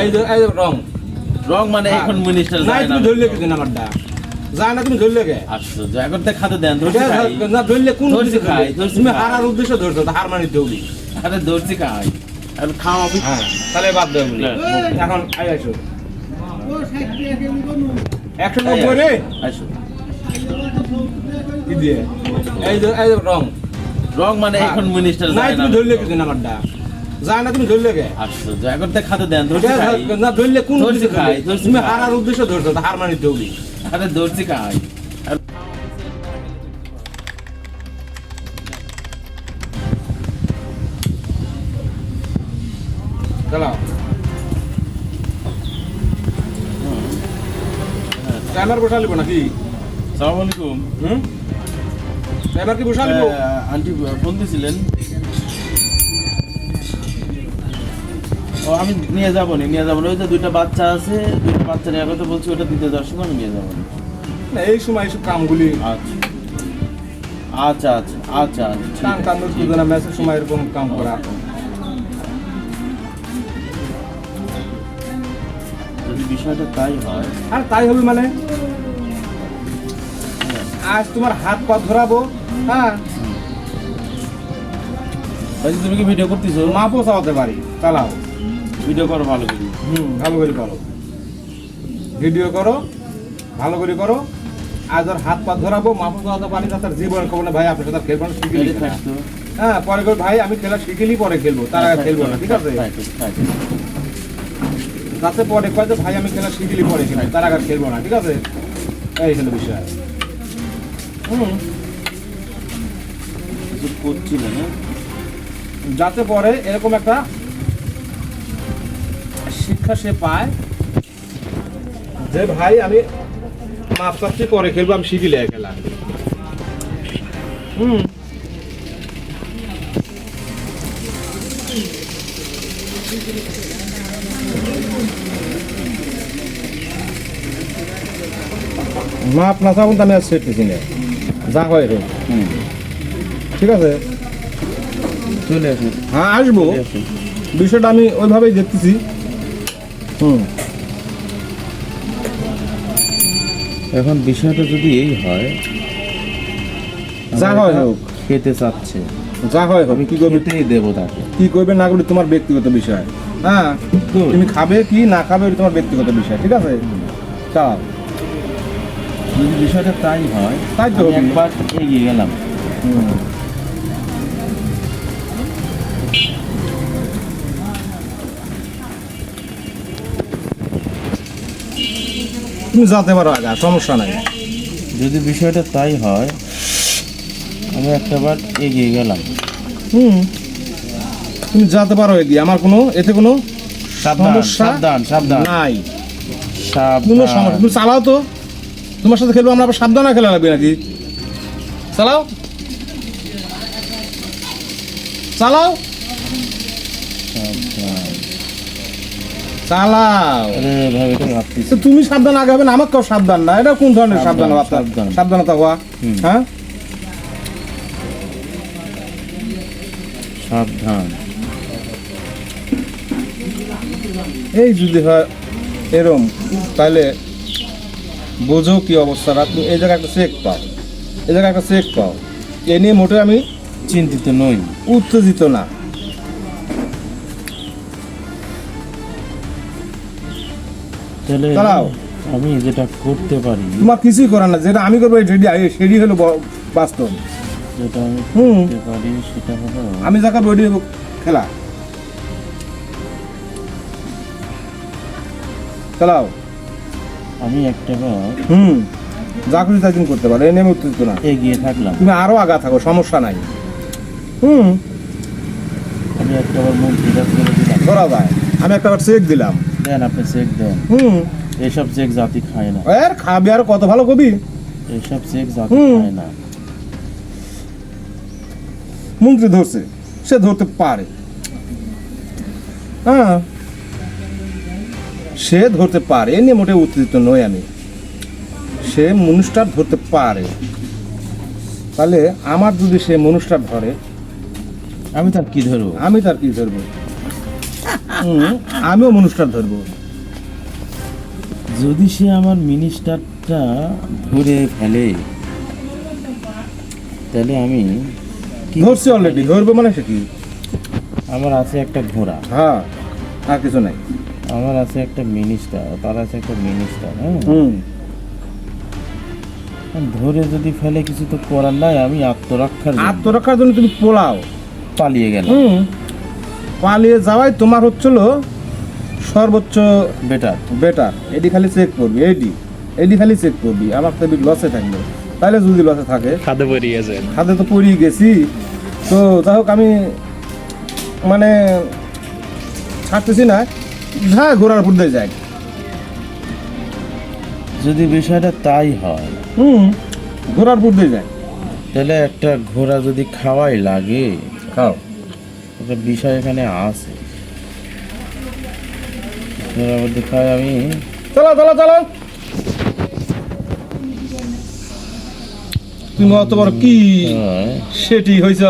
এই যে এই রং। রং মানে হ্যাঁ। এখন মিনিস্টার যায় না তুমি ধরলে কি দিন আমারটা যায় না তুমি ধরলে কে? আশ্চর্য এখন তো খাতে দেন না ধরলে কোন ধরছি খাই, খাই তুমি হারার উদ্দেশ্য ধরছো হার মানিতে হবে আরে ধরছি খাই। এখন খাওয়া হবে হ্যাঁ। তাহলে বাদ দেবো। এখন আই আসো একশো নব্বই রে? আসো কি দিয়ে? এই যে এই রং। রং মানে হ্যাঁ। এখন মিনিস্টার নাই যায় না। তুমি ধরলে কি দিন আমারটা যায় না তুমি ধরলে কে? আশ্চর্য এখন তো খাতে দেন খাই না ধরলে কোন খাই, তুমি হারার উদ্দেশ্য ধরছো হার হবে আরে খাই চালাও টাইমার বসা লিব নাকি? সালাম আলাইকুম। হুম? টাইমার কি বসা লিব? আন্টি ফোন দিয়েছিলেন ও আমি নিয়ে যাব নি নিয়ে যাব না। ওই যে দুইটা বাচ্চা আছে দুইটা বাচ্চা নিয়ে কথা বলছি ওটা দিতে যাওয়ার সময় আমি নিয়ে যাব না। এই সময় এইসব কামগুলি আচ্ছা। আচ্ছা আচ্ছা আচ্ছা আচ্ছা টান টান বুঝতে না ম্যাচের সময় এরকম কাম করা যদি বিষয়টা তাই হয় আর তাই হবে মানে? আজ তোমার হাত পা ধরাবো হ্যাঁ? তুমি কি ভিডিও করতেছো? মাপও চাওয়াতে পারি। চালাও। ভিডিও করো ভালো করে। হুম ভালো করে করো। ভিডিও করো ভালো করে করো। আজ আর হাত পা ধরাবো মাপও চাওয়াতে পারি না তার জীবন খবর না ভাই আপনার সাথে খেলব না শিখিলি হ্যাঁ পরে করে ভাই আমি খেলা শিখিলি পরে খেলব। তার আগে খেলব না ঠিক আছে। তাতে পরে কয় যে ভাই আমি খেলা শিখিলি পরে খেলব তার আগে খেলব না ঠিক আছে? এই হলো বিষয়। হুম। কিছু করছিলে না যাতে পরে এরকম একটা শিক্ষা সে পায়। যে ভাই আমি মাপ চাচ্ছি পরে খেলব আমি শিখিলে খেলা। হুম। মাপ না চাবো তো আমি আর সেটতেছি না। যা হয় হুম। ঠিক আছে? চলে আসুন। হ্যাঁ আসব। বিষয়টা আমি ওইভাবেই দেখতেছি। হুম। এখন বিষয়টা যদি এই হয় যা হয় হোক। খেতে চাচ্ছে যা হয় আমি কি করবে খেতেই দেবো তাকে। কি করবে না করবে তোমার ব্যক্তিগত বিষয়। হ্যাঁ তুমি খাবে কি না খাবে তোমার ব্যক্তিগত বিষয় ঠিক আছে? চাও যদি বিষয়টা তাই হয় তাই তো একবার এগিয়ে গেলাম। হুম। তুমি যেতে পারো আগা সমস্যা নাই। যদি বিষয়টা তাই হয় আমি একটাবার এগিয়ে গেলাম। হুম। তুমি যেতে পারো এগিয়ে আমার কোনো এতে কোনো সাবধান সমস্যা নাই। কোনো সমস্যা তুমি চালাও তো। তোমার সাথে খেলব আমরা আবার সাবধানে খেলা লাগবে নাকি? চালাও। চালাও। চালাও। আরে ভাই এটা ভাবতেছি। তো তুমি সাবধান আগে হবে না আমার কেউ সাবধান না। এটা কোন ধরনের সাবধান, সাবধান সাবধান। সাবধানতা হওয়া হুম। হ্যাঁ? সাবধান। এই যদি হয় এরম তাহলে বোঝো কি অবস্থাটা তুমি এই জায়গায় একটা চেক পাও। এই জায়গায় একটা চেক পাও। এ নিয়ে মোটে আমি চিন্তিত নই উত্তেজিত না। তাহলে চালাও। আমি যেটা করতে পারি তোমার কিছুই করার না যেটা আমি করব সেটি সেটি হলো বাস্তব। যেটা আমি হুম। করতে পারি সেটা হলো আমি যা করব ওইটি খেলা। চালাও আমি একটাবার হুম। যা খুশি তা তুমি করতে পারো। এ নিয়ে উত্তেজিত না। এগিয়ে থাকলাম। তুমি আরও আগা থাকো সমস্যা নাই। হুম। আমি একটাবার মুখ বিরাজ দিলাম। করা যায় আমি একটা চেক দিলাম। দেন আপনি চেক দেন। হুম। এইসব চেক জাতি খায় না। এর খাবি আর কত ভালো কবি? এইসব চেক জাতি খায় না। মন্ত্রী ধরছে সে ধরতে পারে। হ্যাঁ। সে ধরতে পারে এ নিয়ে মোটে উত্তেজিত নই আমি। সে মানুষটা ধরতে পারে। তাহলে আমার যদি সে মানুষটা ধরে আমি তার কি ধরবো? আমি তার কি ধরবো? আমিও মনুষ্টার ধরবো। যদি সে আমার মিনিস্টারটা ধরে ফেলে তাহলে আমি কি ধরছি অলরেডি ধরবো মানে সে কি? আমার আছে একটা ঘোড়া। হ্যাঁ আর কিছু নাই। আমার আছে একটা মিনিস্টার তার আছে একটা মিনিস্টার হ্যাঁ? হুম। ধরে যদি ফেলে কিছু তো করার নাই আমি আত্মরক্ষার আত্মরক্ষার জন্য তুমি পোলাও। পালিয়ে হুম। পালিয়ে যাওয়াই তোমার হচ্ছিল সর্বোচ্চ বেটার বেটার এডি খালি চেক করবি এডি এডি খালি চেক করবি আমার তো লসে থাকবে। তাহলে যদি লসে থাকে? খাদে বেরিয়েছে হাতে তো পড়িয়ে গেছি। তো যাই হোক আমি মানে ছাড়তেছি না। হ্যাঁ ঘোরার উপর দিয়ে যাই। যদি বিষয়টা তাই হয় হুম ঘোরার উপর দিয়ে যাই। তাহলে একটা ঘোড়া যদি খাওয়াই লাগে খাও। একটা বিষয় এখানে আছে। বলতে খাই আমি। চলো চলো চলো তুমি বড় কি হ্যাঁ। সেটি হয়েছ?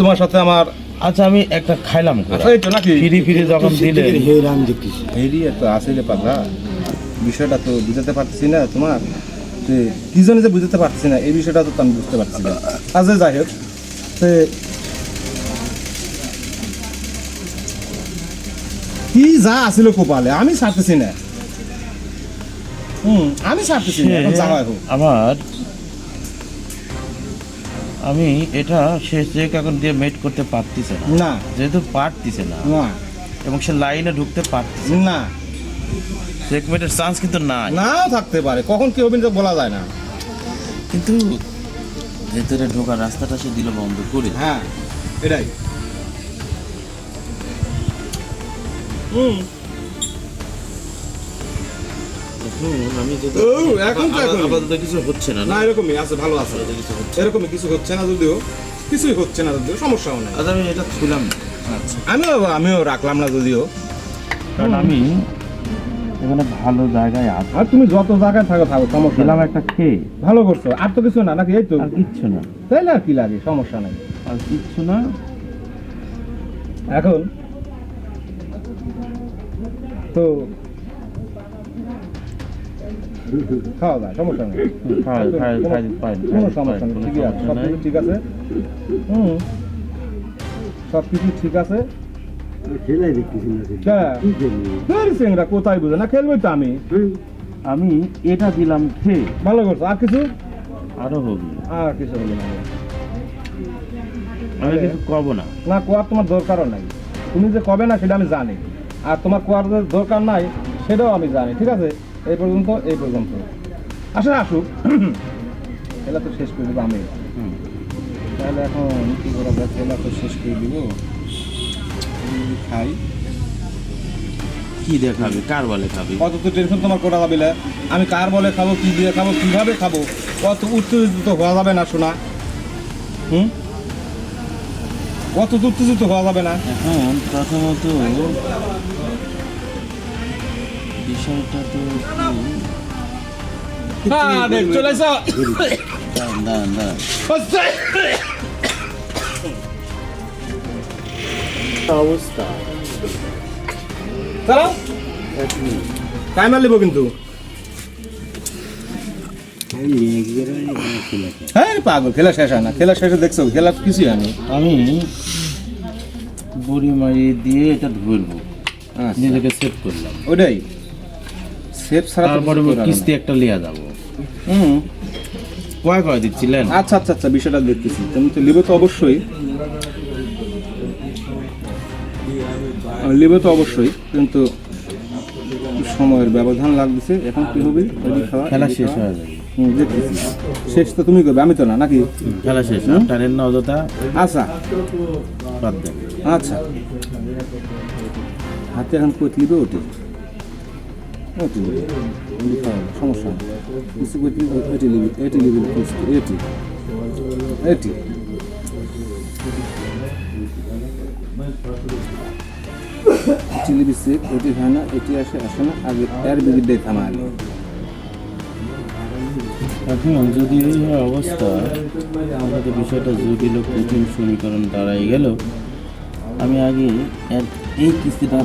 তোমার সাথে আমার আচ্ছা আমি একটা খাইলাম ঘোড়া এই তো নাকি? ফিরি ফিরি যখন দিলে এরিয়া তো আসলে পাগলা। বিষয়টা তো বুঝাতে পারছি না তোমার। যে কি জন্য যে বুঝাতে পারছি না এই বিষয়টা তো আমি বুঝতে পারছি না। আজ যাই হোক। কি যা আসলে কোপালে আমি ছাড়তেছি না। হুম আমি ছাড়তেছি না এখন যা হোক। আমার আমি এটা সে চেক এখন দিয়ে মেট করতে পারতেছে না। না। যেহেতু পারতেছে না। না। এবং সে লাইনে ঢুকতে পারতেছে না। চেকমেটের চান্স কিন্তু নাই। নাও থাকতে পারে কখন কি হবে বলা যায় না। কিন্তু ভেতরে ঢোকার রাস্তাটা সে দিল বন্ধ করে। হ্যাঁ এটাই। এখন আমি এখন আপাতত কিছু হচ্ছে না না? না এরকমই আছে ভালো আছে। কিছু হচ্ছে এরকমই কিছু হচ্ছে না যদিও। কিছুই হচ্ছে না যদিও সমস্যাও নাই। আচ্ছা আমি এটা খুলাম আচ্ছা। আমিও আমিও রাখলাম না যদিও। কারণ আমি এখানে ভালো জায়গায় আছি। আর তুমি যত জায়গায় থাকো থাকো সমস্যা দিলাম একটা খেয়ে। ভালো করছ আর তো কিছু না নাকি এই তো? আর কিচ্ছু না। তাইলে আর কি লাগে সমস্যা নাই। আর কিচ্ছু না। এখন তো খাওয়া যায় সমস্যা নেই। কোনো নেই ঠিকই আছে সব কিছু ঠিক আছে। হুম সব কিছু ঠিক আছে। কোথায় বুঝে? না খেলবই তো আমি। আমি এটা দিলাম খেয়ে। ভালো করছ। আর কিছু? আরও হবে। আর কিছু হলো না। আমি কিছু কব না। না কোয়ার তোমার দরকারও নাই। তুমি যে কবে না সেটা আমি জানি। আর তোমার কোয়ার যে দরকার নাই সেটাও আমি জানি ঠিক আছে? এই পর্যন্ত এই পর্যন্ত। আসলে আসুক। এলা তো শেষ করে দেবো আমি। তাহলে এখন কি করা যায়? এলা তো শেষ করে দিব। খাই? কি দেখাবে কার বলে খাবে? কত তো টেনশন তোমার করা যাবে না। আমি কার বলে খাব কি দিয়ে খাব কীভাবে খাব? কত উত্তেজিত হওয়া যাবে না শোনা। হুম? কত উত্তেজিত হওয়া যাবে না? এখন প্রথমত বিষয়টা তো চলে অবস্থা। টাইমার নেব কিন্তু? হ্যাঁ পাগল খেলা শেষ হয় না। খেলা শেষে দেখছ খেলা কিছুই হয়নি আমি বড়ি মারি দিয়ে এটা ধরবো আচ্ছা, নিজেকে সেভ করলাম। ওটাই। সেফ ছাড়া তারপরে কিস্তি একটা লিয়া যাব হুম। কয় কয় দিচ্ছিলেন? আচ্ছা আচ্ছা আচ্ছা বিষয়টা দেখতেছি। তুমি তো লিবে তো অবশ্যই। লিবে তো অবশ্যই কিন্তু সময়ের ব্যবধান লাগতেছে। এখন কি হবে? খেলা শেষ হয়ে যাবে। দেখতেছি। শেষ তো তুমি করবে আমি তো না নাকি? খেলা শেষ না টানের না অযথা আচ্ছা। বাদ দেন। আচ্ছা। হাতে এখন কই লিবে ওটি? সমস্যা কিছু কই এটি লিবে এটি লিবে এটি। এটি। চিলি বিসিক এটি হয় না, এটি আসে আসে না, আগে এর বিগিডে থামা আগে। এখন যদি এই হয় অবস্থা আমাদের বিষয়টা জটিল কঠিন সমীকরণ দাঁড়াই গেল। আমি আগে এই কিস্তিটা।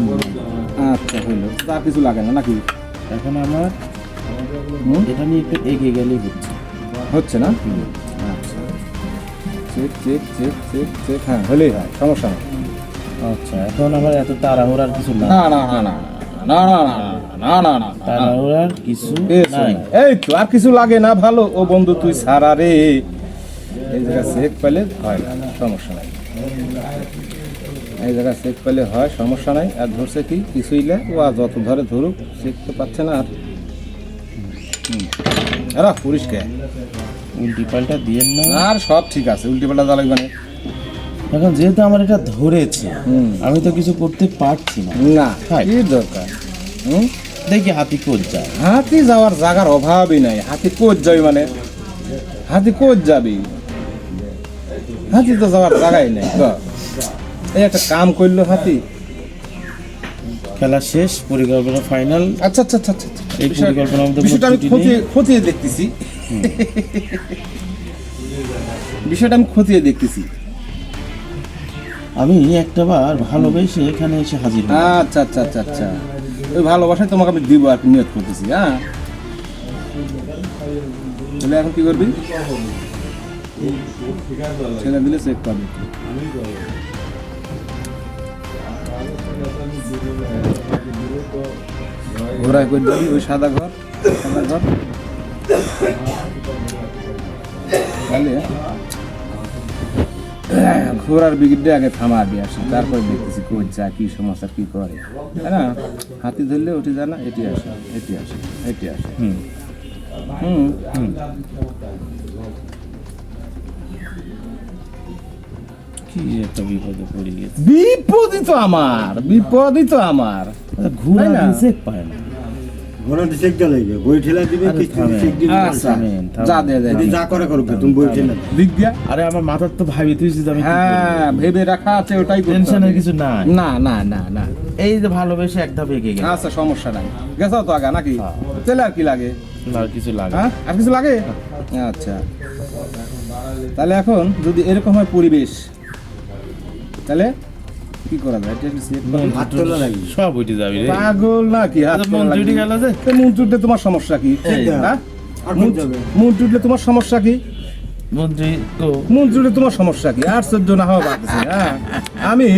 আচ্ছা হইল। আর কিছু লাগে না নাকি? এখন আমার? এটা নিয়ে একটু এগিয়ে গেলেই হচ্ছে। হচ্ছে না? আচ্ছা। Check check check check check হ্যাঁ হলেই হয় সমস্যা আচ্ছা এখন আমার এত তাড়াহুড়ার কিছু না না না না না। না না না না না না না কিছু নাই। এই তো আর কিছু লাগে না ভালো। ও বন্ধু তুই সারা রে। এই জায়গা চেক পেলে হয় সমস্যা নাই। এই জায়গা চেক পেলে হয় সমস্যা নাই। আর ধরছে কি কিছুই লে ও আর যত ধরে ধরুক চেক তো পাচ্ছে না আর। এরা পরিষ্কার উল্টি পাল্টা দিয়ে না। আর সব ঠিক আছে উল্টি পাল্টা দা লাগবে না। এখন যেহেতু আমার এটা ধরেছে। আমি তো কিছু করতে পারছি না। না কি দরকার? হুম? দেখি হাতি কোচ যায়। হাতি যাওয়ার জায়গার অভাবই নাই। হাতি কোচ যাবি মানে? হাতি কোচ যাবি। হাতি তো যাওয়ার জায়গাই নেই। এই একটা কাম করল হাতি। খেলা শেষ পরিকল্পনা ফাইনাল আচ্ছা আচ্ছা আচ্ছা আচ্ছা আচ্ছা। এই পরিকল্পনা আমাদের বিষয়টা আমি খতিয়ে খতিয়ে দেখতেছি। বিষয়টা আমি খতিয়ে দেখতেছি। আমি একটাবার ভালোবেসে এখানে এসে হাজির আচ্ছা আচ্ছা আচ্ছা আচ্ছা। ওই ভালোবাসায় তোমাকে আমি দিব আর নিয়ত করতেছি হ্যাঁ? তাহলে এখন কি করবি? ছেলে দিলে চেক পাবি। ঘোরায় করে দিবি, ওই সাদা ঘর সাদা ঘর। তাহলে ঘোরার বিগিডে আগে থামা দিয়ে আসি তারপরে দেখতেছি কই যা কি সমস্যা কি করে। তাই না? হাতি ধরলে ওটি যায় না এটি আসে এটি আসে এটি আসে। হুম। হুম। হুম। কি একটা বিপদে পড়ে গেছে। বিপদই তো আমার বিপদই তো আমার। ঘুরে না? পায় না। ঘোড়া চেক দিয়ে বই ঠেলা দিবে কিস্তি চেক দিবে। আচ্ছা। থামেন, থামেন। যা দে দে যা করে করুক তুমি বই ঠেলা দিক দিয়া? আরে আমার মাথার তো ভাবি তুই যে আমি হ্যাঁ ভেবে রাখা আছে ওটাই টেনশনের কিছু নাই। না না না না। এই যে ভালোবেসে এক ধাপ এগিয়ে গেল আচ্ছা সমস্যা নাই। গেছো তো আগে নাকি? হ্যাঁ। আর কি লাগে? আর কিছু লাগে। হ্যাঁ? আর কিছু লাগে? আচ্ছা। তাহলে এখন যদি এরকম হয় পরিবেশ তাহলে কি করা যায় এটা একটু select হাত তোলা লাগবে। সব উঠে যাবি রে পাগল না কি হাত আচ্ছা, তোলা মন লাগবে? চুটি গেল যে? তো তোমার সমস্যা কি হ্যাঁ? মন-? মন চুটলে তোমার সমস্যা কি মন্ত্রী তো মন তোমার সমস্যা কি আশ্চর্য না হওয়া হ্যাঁ আমি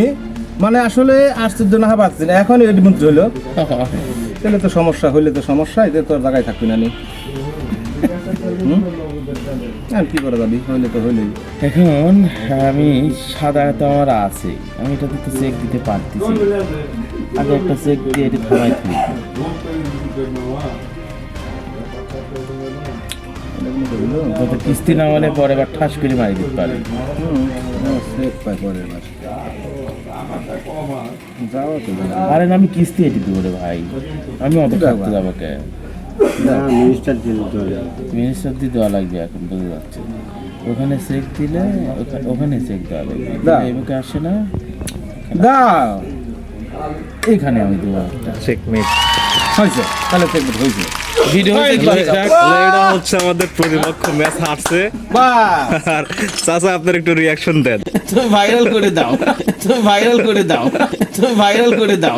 মানে আসলে আশ্চর্য না হওয়া না এখন এটি মন্ত্রী হলো তাহলে তো সমস্যা হইলে তো সমস্যা এতে তোর জায়গায় থাকবি না? আর কি করা যাবি? হইলে তো হইলেই। এখন আমি সাদা তো আমার আছে। আমি এটা তো চেক দিতে পারতেছি। আগে একটা চেক দিয়ে এটা থামাই। কত কিস্তি না হলে পরে আবার ঠাস করে মারি দিতে পারে। আরে না আমি কিস্তি এটি দেবো রে ভাই। আমি অত। থাকতে যাব কে মিনিস্টার দিয়ে দেওয়া লাগবে। এখন বোঝা যাচ্ছে। ওখানে চেক দিলে ওখানে চেক দেওয়া লাগবে। দাও। এই আসে না? দাও এখানে আমি দেবো একটা। হয়েছে তাহলে চেকমেট হয়েছে। হচ্ছে আমাদের প্রতিপক্ষ ম্যাচ হারছে। আর চাচা আপনার একটু রিয়াকশন দেন। তুমি ভাইরাল করে দাও তুমি ভাইরাল করে দাও তুমি ভাইরাল করে দাও।